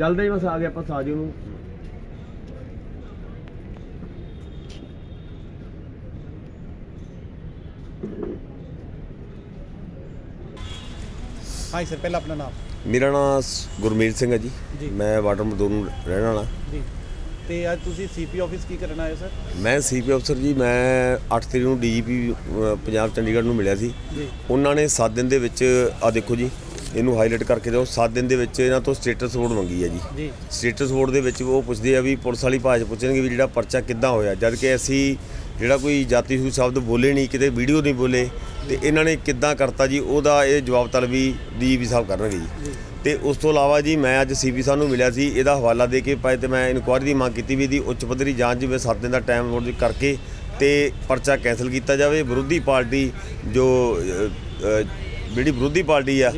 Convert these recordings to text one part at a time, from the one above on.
ਚੱਲਦੇ ਹੀ ਬਸ ਆ ਗਏ ਆਪਾਂ ਸਾਜੂ ਨੂੰ। ਹਾਂਜੀ ਸਰ ਪਹਿਲਾਂ ਆਪਣਾ ਨਾਮ। ਮੇਰਾ ਨਾਮ ਗੁਰਮੀਤ ਸਿੰਘ ਹੈ ਜੀ। ਮੈਂ ਵਾਟਰ ਮਜ਼ਦੂਰ ਨੂੰ ਰਹਿਣ ਵਾਲਾ। ਜੀ। ਤੇ ਅੱਜ ਤੁਸੀਂ ਸੀਪੀ ਆਫਿਸ ਕੀ ਕਰਨ ਆਏ ਹੋ ਸਰ ਮੈਂ ਸੀਪੀ ਅਫਸਰ ਜੀ ਮੈਂ 8 ਤਰੀਕ ਨੂੰ ਡੀਜੀਪੀ ਪੰਜਾਬ ਚੰਡੀਗੜ੍ਹ ਨੂੰ ਮਿਲਿਆ ਸੀ। ਜੀ। ਉਹਨਾਂ ਨੇ 7 ਦਿਨ ਦੇ ਵਿੱਚ ਆ ਦੇਖੋ ਜੀ ਇਹਨੂੰ ਹਾਈਲਾਈਟ ਕਰਕੇ ਦਿਓ। 7 ਦਿਨ ਦੇ ਵਿੱਚ ਇਹਨਾਂ ਤੋਂ ਸਟੇਟਸ ਰਿਪੋਰਟ ਮੰਗੀ ਹੈ ਜੀ। ਜੀ। ਸਟੇਟਸ ਰਿਪੋਰਟ ਦੇ ਵਿੱਚ ਉਹ ਪੁੱਛਦੇ ਆ ਵੀ ਪੁਲਿਸ ਵਾਲੀ ਭਾਸ਼ਾ ਪੁੱਛਣਗੇ ਵੀ ਜਿਹੜਾ ਪਰਚਾ ਕਿੱਦਾਂ ਹੋਇਆ। ਜਦ ਕਿ ਅਸੀਂ ਜਿਹੜਾ ਕੋਈ ਜਾਤੀ ਸੂ ਸ਼ਬਦ ਬੋਲੇ ਨਹੀਂ ਕਿਤੇ ਵੀਡੀਓ ਨਹੀਂ ਬੋਲੇ ਤੇ ਇਹਨਾਂ ਨੇ ਕਿੱਦਾਂ ਕਰਤਾ ਜੀ ਉਹਦਾ ਇਹ ਜਵਾਬ ਤਲਬੀ ਡੀਜੀਪੀ ਸਾਹਿਬ ਕਰਨਗੇ ਜੀ। ਤੇ ਉਸ ਤੋਂ ਇਲਾਵਾ ਜੀ ਮੈਂ ਅੱਜ ਸੀਪੀ ਸਾਹਿਬ ਨੂੰ ਮਿਲਿਆ ਸੀ ਇਹਦਾ ਹਵਾਲਾ ਦੇ ਕੇ ਪਾਏ ਤੇ ਮੈਂ ਇਨਕੁਆਇਰੀ ਦੀ ਮੰਗ ਕੀਤੀ ਵੀ ਇਹਦੀ ਉੱਚ ਪੱਧਰੀ ਜਾਂਚ ਜਿਵੇਂ 7 ਦਿਨ ਦਾ ਟਾਈਮ ਨੋਟ ਕਰਕੇ ਤੇ ਪਰਚਾ ਕੈਂਸਲ ਕੀਤਾ ਜਾਵੇ। ਵਿਰੋਧੀ ਪਾਰਟੀ ਜੋ ਜਿਹੜੀ ਵਿਰੋਧੀ ਪਾਰਟੀ ਆ।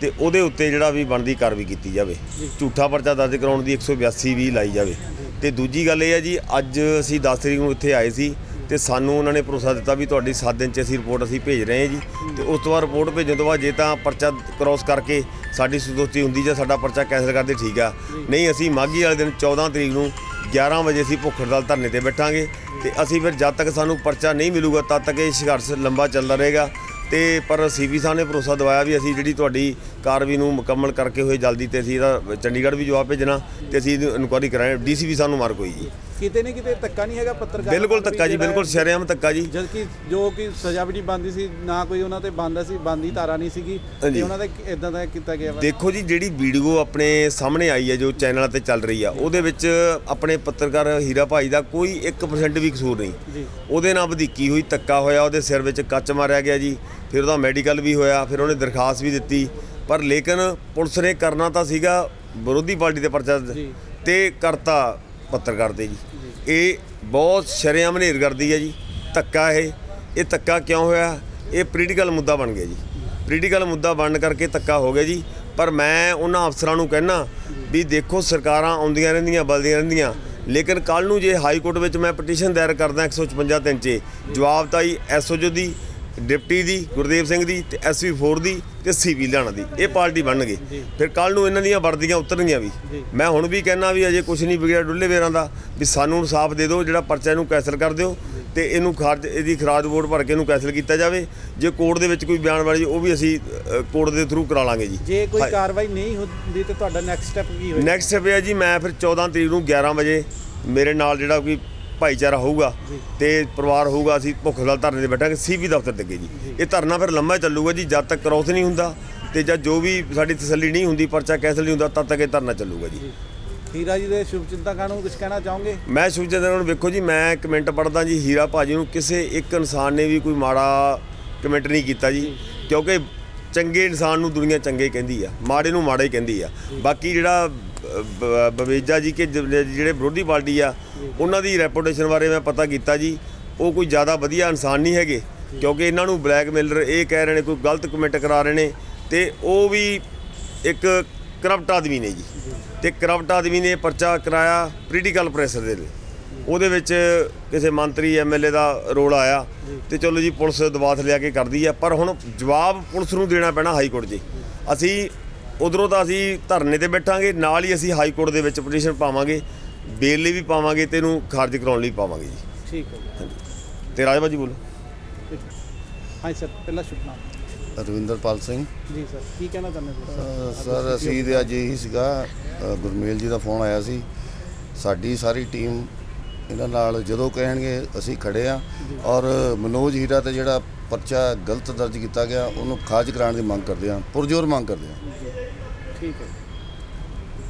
ਤੇ ਉਹਦੇ ਉੱਤੇ ਜਿਹੜਾ ਵੀ ਬਣਦੀ ਕਾਰਵਾਈ ਕੀਤੀ ਜਾਵੇ। ਝੂਠਾ ਪਰਚਾ ਦਰਜ ਕਰਾਉਣ ਦੀ 182 ਵੀ ਲਾਈ ਜਾਵੇ। ਤੇ ਦੂਜੀ ਗੱਲ ਇਹ ਹੈ ਜੀ ਅੱਜ ਅਸੀਂ 10 ਤਰੀਕ ਨੂੰ ਇੱਥੇ ਆਏ ਸੀ ਤੇ ਸਾਨੂੰ ਉਹਨਾਂ ਨੇ ਭਰੋਸਾ ਦਿੱਤਾ ਵੀ ਤੁਹਾਡੀ 7 ਦਿਨ 'ਚ ਅਸੀਂ ਰਿਪੋਰਟ ਅਸੀਂ ਭੇਜ ਰਹੇ ਹਾਂ ਜੀ। ਤੇ ਉਸ ਤੋਂ ਬਾਅਦ ਰਿਪੋਰਟ ਭੇਜਣ ਤੋਂ ਬਾਅਦ ਜੇ ਤਾਂ ਪਰਚਾ ਕ੍ਰਾਸ ਕਰਕੇ ਸਾਡੀ ਸੰਤੁਸ਼ਟੀ ਹੁੰਦੀ ਜਾਂ ਸਾਡਾ ਪਰਚਾ ਕੈਂਸਲ ਕਰਦੇ ਠੀਕ ਆ। ਨਹੀਂ ਅਸੀਂ ਮਾਘੀ ਵਾਲੇ ਦਿਨ 14 ਤਰੀਕ ਨੂੰ 11 ਵਜੇ ਅਸੀਂ ਭੁੱਖ ਹੜਤਾਲ ਧਰਨੇ ਤੇ ਬੈਠਾਂਗੇ। ਤੇ ਅਸੀਂ ਫਿਰ ਜਦ ਤੱਕ ਸਾਨੂੰ ਪਰਚਾ ਨਹੀਂ ਮਿਲੂਗਾ ਤਦ ਤੱਕ ਇਹ ਸੰਘਰਸ਼ ਲੰਬਾ ਚੱਲਦਾ ਰਹੇਗਾ। ਤੇ ਪਰ ਸੀਪੀ ਸਾਹਿਬ ਨੇ ਭਰੋਸਾ ਦਿਵਾਇਆ ਵੀ ਅਸੀਂ ਜਿਹੜੀ ਤੁਹਾਡੀ ਕਾਰਵਾਈ ਨੂੰ ਮੁਕੰਮਲ ਕਰਕੇ ਹੋਏ ਜਲਦੀ ਤੇ ਅਸੀਂ ਇਹਦਾ ਚੰਡੀਗੜ੍ਹ ਵੀ ਜਵਾਬ ਭੇਜਣਾ ਤੇ ਅਸੀਂ ਇਨਕੁਆਰੀ ਕਰਾਂਗੇ। ਡੀਸੀਪੀ ਸਾਹਿਬ ਨੂੰ ਮਾਰ ਕੋਈ ਜੀ। ਕਿਤੇ ਨਹੀਂ ਕਿਤੇ ਧੱਕਾ ਨਹੀਂ ਹੈਗਾ ਪੱਤਰਕਾਰ ਬਿਲਕੁਲ ਧੱਕਾ ਜੀ ਬਿਲਕੁਲ ਸ਼ਰੇਆਮ ਧੱਕਾ ਜੀ। ਜਦ ਕਿ ਜੋ ਕਿ ਸਜ਼ਾ ਵੀ ਨਹੀਂ ਬੰਦੀ ਸੀ ਨਾ ਕੋਈ ਉਹਨਾਂ ਤੇ ਬੰਦਾ ਸੀ ਬੰਦੀ ਧਾਰਾ ਨਹੀਂ ਸੀਗੀ। ਤੇ ਉਹਨਾਂ ਦਾ ਇਦਾਂ ਦਾ ਕੀਤਾ ਗਿਆ ਦੇਖੋ ਜੀ ਜਿਹੜੀ ਵੀਡੀਓ ਆਪਣੇ ਸਾਹਮਣੇ ਆਈ ਹੈ ਜੋ ਚੈਨਲਾਂ ਤੇ ਚੱਲ ਰਹੀ ਆ ਉਹਦੇ ਵਿੱਚ ਆਪਣੇ ਪੱਤਰਕਾਰ ਹੀਰਾ ਭਾਈ ਦਾ ਕੋਈ 1% ਵੀ ਕਸੂਰ ਨਹੀਂ। ਜੀ। ਉਹਦੇ ਨਾਲ ਵਧੀਕੀ ਹੋਈ ਧੱਕਾ ਹੋਇਆ ਉਹਦੇ ਸਿਰ ਵਿੱਚ ਕੱਚ ਮਾਰਿਆ ਗਿਆ ਜੀ ਫਿਰ ਉਹਦਾ ਮੈਡੀਕਲ ਵੀ ਹੋਇਆ ਫਿਰ ਉਹਨੇ ਦਰਖਾਸਤ ਵੀ ਦਿੱਤੀ। ਪਰ ਲੇਕਿਨ ਪੁਲਿਸ ਨੇ ਕਰਨਾ ਤਾਂ ਸੀਗਾ ਵਿਰੋਧੀ ਪਾਰਟੀ ਦੇ ਪਰਚਾ। ਤੇ ਕਰਤਾ। ਪੱਤਰਕਾਰ ਤੇ ਜੀ। ਇਹ ਬਹੁਤ ਸ਼ਰੇਆਮ ਹਨੇਰ ਕਰਦੀ ਹੈ ਜੀ। ਧੱਕਾ ਇਹ। ਇਹ ਧੱਕਾ ਕਿਉਂ ਹੋਇਆ? ਇਹ ਪੋਲੀਟੀਕਲ ਮੁੱਦਾ ਬਣ ਗਿਆ ਜੀ। ਪੋਲੀਟੀਕਲ ਮੁੱਦਾ ਬਣਨ ਕਰਕੇ ਧੱਕਾ ਹੋ ਗਿਆ ਜੀ। ਪਰ ਮੈਂ ਉਹਨਾਂ ਅਫਸਰਾਂ ਨੂੰ ਕਹਿਣਾ ਵੀ ਦੇਖੋ ਸਰਕਾਰਾਂ ਆਉਂਦੀਆਂ ਰਹਿੰਦੀਆਂ, ਬਲਦੀਆਂ ਰਹਿੰਦੀਆਂ। ਲੇਕਿਨ ਕੱਲ ਨੂੰ ਜੇ ਹਾਈ ਕੋਰਟ ਵਿੱਚ ਮੈਂ ਪਟੀਸ਼ਨ ਦਾਇਰ ਕਰਦਾ 155 ਤਿੰਨ 'ਚ ਜਵਾਬ ਤਾਂ ਹੀ ਐਸਓਜੀ ਦੀ ਡਿਪਟੀ ਦੀ ਗੁਰਦੇਵ ਸਿੰਘ ਦੀ ਤੇ ਐਸਵੀ 4 ਦੀ ਤੇ ਸੀਵੀ ਲਿਆਣਾ ਦੀ ਇਹ ਪਾਰਟੀ ਬਣਨਗੇ। ਫਿਰ ਕੱਲ ਨੂੰ ਇਹਨਾਂ ਦੀਆਂ ਵਰਦੀਆਂ ਉਤਰਨਗੀਆਂ ਵੀ। ਮੈਂ ਹੁਣ ਵੀ ਕਹਿਣਾ ਵੀ ਅਜੇ ਕੁਝ ਨਹੀਂ ਵਿਗੜਿਆ ਡੁੱਲੇ ਵੇਰਾਂ ਦਾ ਵੀ ਸਾਨੂੰ ਇਨਸਾਫ ਦੇ ਦਿਓ ਜਿਹੜਾ ਪਰਚਾ ਇਹਨੂੰ ਕੈਂਸਲ ਕਰ ਦਿਓ ਤੇ ਇਹਨੂੰ ਖਾਰਜ ਇਹਦੀ ਖਰਾਜ ਵੋਟ ਭਰ ਕੇ ਇਹਨੂੰ ਕੈਂਸਲ ਕੀਤਾ ਜਾਵੇ ਜੇ ਕੋਰਟ ਦੇ ਵਿੱਚ ਕੋਈ ਬਿਆਨ ਵਾਲੀ ਉਹ ਵੀ ਅਸੀਂ ਕੋਰਟ ਦੇ ਥਰੂ ਕਰਾ ਲਾਂਗੇ ਜੀ ਜੇ ਕੋਈ। ਕਾਰਵਾਈ ਨਹੀਂ ਹੁੰਦੀ ਤੇ ਤੁਹਾਡਾ ਨੈਕਸਟ ਸਟੈਪ ਕੀ ਹੋਏਗਾ ਨੈਕਸਟ ਸਟੈਪ ਹੈ ਜੀ ਮੈਂ ਫਿਰ 14 ਤਰੀਕ ਨੂੰ 11 ਵਜੇ ਮੇਰੇ ਨਾਲ ਜਿਹੜਾ ਕੋਈ ਭਾਈਚਾਰਾ ਹੋਊਗਾ। ਤੇ ਪਰਿਵਾਰ ਹੋਊਗਾ ਅਸੀਂ ਭੁੱਖ ਹੜਤਾਲ ਧਰਨੇ ਤੇ ਬੈਠਾਂਗੇ ਸੀਬੀ ਦਫ਼ਤਰ ਦੇ ਅੱਗੇ ਜੀ। ਇਹ ਧਰਨਾ ਫਿਰ ਲੰਮਾ ਚੱਲੂਗਾ ਜੀ ਜਦ ਤੱਕ ਕ੍ਰੋਸ ਨਹੀਂ ਹੁੰਦਾ ਤੇ ਜਦ ਜੋ ਵੀ ਸਾਡੀ ਤਸੱਲੀ ਨਹੀਂ ਹੁੰਦੀ ਪਰਚਾ ਕੈਂਸਲ ਨਹੀਂ ਹੁੰਦਾ ਤਦ ਤੱਕ ਇਹ ਧਰਨਾ ਚੱਲੂਗਾ ਜੀ। ਹੀਰਾ ਜੀ ਦੇ ਸ਼ੁਭ ਚਿੰਤਕਾਂ ਨੂੰ ਕੁਝ ਕਹਿਣਾ ਚਾਹੋਗੇ? ਮੈਂ ਸੁਖਜਿੰਦਰ ਨੂੰ ਵੇਖੋ ਜੀ ਮੈਂ ਕਮੈਂਟ ਪੜਦਾ ਜੀ ਹੀਰਾ ਭਾਜੀ ਨੂੰ ਕਿਸੇ ਇੱਕ ਇਨਸਾਨ ਨੇ ਵੀ ਕੋਈ ਮਾੜਾ ਕਮੈਂਟ ਨਹੀਂ ਕੀਤਾ ਜੀ। ਕਿਉਂਕਿ ਚੰਗੇ ਇਨਸਾਨ ਨੂੰ ਦੁਨੀਆ ਚੰਗੇ ਕਹਿੰਦੀ ਆ, ਮਾੜੇ ਨੂੰ ਮਾੜਾ ਹੀ ਕਹਿੰਦੀ ਆ। ਬਾਕੀ ਜਿਹੜਾ ਬਵੇਜਾ ਜੀ ਕਿ ਜਿਹੜੇ ਵਿਰੋਧੀ ਪਾਰਟੀ ਆ, ਉਹਨਾਂ ਦੀ ਰੈਪੂਟੇਸ਼ਨ ਬਾਰੇ ਮੈਂ ਪਤਾ ਕੀਤਾ ਜੀ। ਉਹ ਕੋਈ ਜ਼ਿਆਦਾ ਵਧੀਆ ਇਨਸਾਨ ਨਹੀਂ ਹੈਗੇ, ਕਿਉਂਕਿ ਇਹਨਾਂ ਨੂੰ ਬਲੈਕਮੇਲਰ ਇਹ ਕਹਿ ਰਹੇ ਨੇ, ਕੋਈ ਗਲਤ ਕਮੈਂਟ ਕਰਾ ਰਹੇ ਨੇ ਤੇ ਉਹ ਵੀ ਇੱਕ ਕਰਪਟ ਆਦਮੀ ਨੇ ਜੀ। ਤੇ ਕਰਪਟ ਆਦਮੀ ਨੇ ਪਰਚਾ ਕਰਾਇਆ ਪੋਲੀਟੀਕਲ ਪ੍ਰੈਸ਼ਰ ਦੇ ਲਈ। ਉਹਦੇ ਵਿੱਚ ਕਿਸੇ ਮੰਤਰੀ ਐਮਐਲਏ ਦਾ ਰੋਲ ਆਇਆ ਤੇ ਚਲੋ ਜੀ ਪੁਲਿਸ ਦਬਾਅ ਲਿਆ ਕੇ ਕਰਦੀ ਆ ਪਰ ਹੁਣ ਜਵਾਬ ਪੁਲਿਸ ਨੂੰ ਦੇਣਾ ਪੈਣਾ ਹਾਈ ਕੋਰਟ 'ਚ ਅਸੀਂ ਉਧਰੋਂ ਤਾਂ ਅਸੀਂ ਧਰਨੇ ਤੇ ਬੈਠਾਂਗੇ ਨਾਲ ਹੀ ਅਸੀਂ ਹਾਈ ਕੋਰਟ ਦੇ ਵਿੱਚ ਪਟੀਸ਼ਨ ਪਾਵਾਂਗੇ ਬੇਲ ਲਈ ਵੀ ਪਾਵਾਂਗੇ ਤੇ ਇਹਨੂੰ ਖਾਰਜ ਕਰਾਉਣ ਲਈ ਪਾਵਾਂਗੇ ਜੀ। ਠੀਕ ਹੈ ਤੇ ਰਾਜਬਾਜੀ ਬੋਲੋ। ਜੀ। ਹਾਂਜੀ ਸਰ ਪਹਿਲਾ ਸ਼ੁਭ ਨਾਮ। ਰਵਿੰਦਰਪਾਲ ਸਿੰਘ। ਜੀ ਸਰ ਕੀ ਕਹਿਣਾ ਚਾਹੁੰਦੇ ਹੋ ਸਰ ਅਸੀਂ ਦੇ ਅੱਜ ਇਹੀ ਸੀਗਾ ਗੁਰਮੇਲ ਜੀ ਦਾ ਫੋਨ ਆਇਆ ਸੀ। ਸਾਡੀ ਸਾਰੀ ਟੀਮ ਇਹਨਾਂ ਨਾਲ ਜਦੋਂ ਕਹਿਣਗੇ ਅਸੀਂ ਖੜੇ ਆ। ਔਰ ਮਨੋਜ ਹੀਰਾ ਤੇ ਜਿਹੜਾ ਪਰਚਾ ਗਲਤ ਦਰਜ ਕੀਤਾ ਗਿਆ, ਉਹਨੂੰ ਖਾਰਜ ਕਰਾਉਣ ਦੀ ਮੰਗ ਕਰਦੇ ਆ। ਪੁਰਜੋਰ ਮੰਗ ਕਰਦੇ ਆ। ਠੀਕ ਹੈ।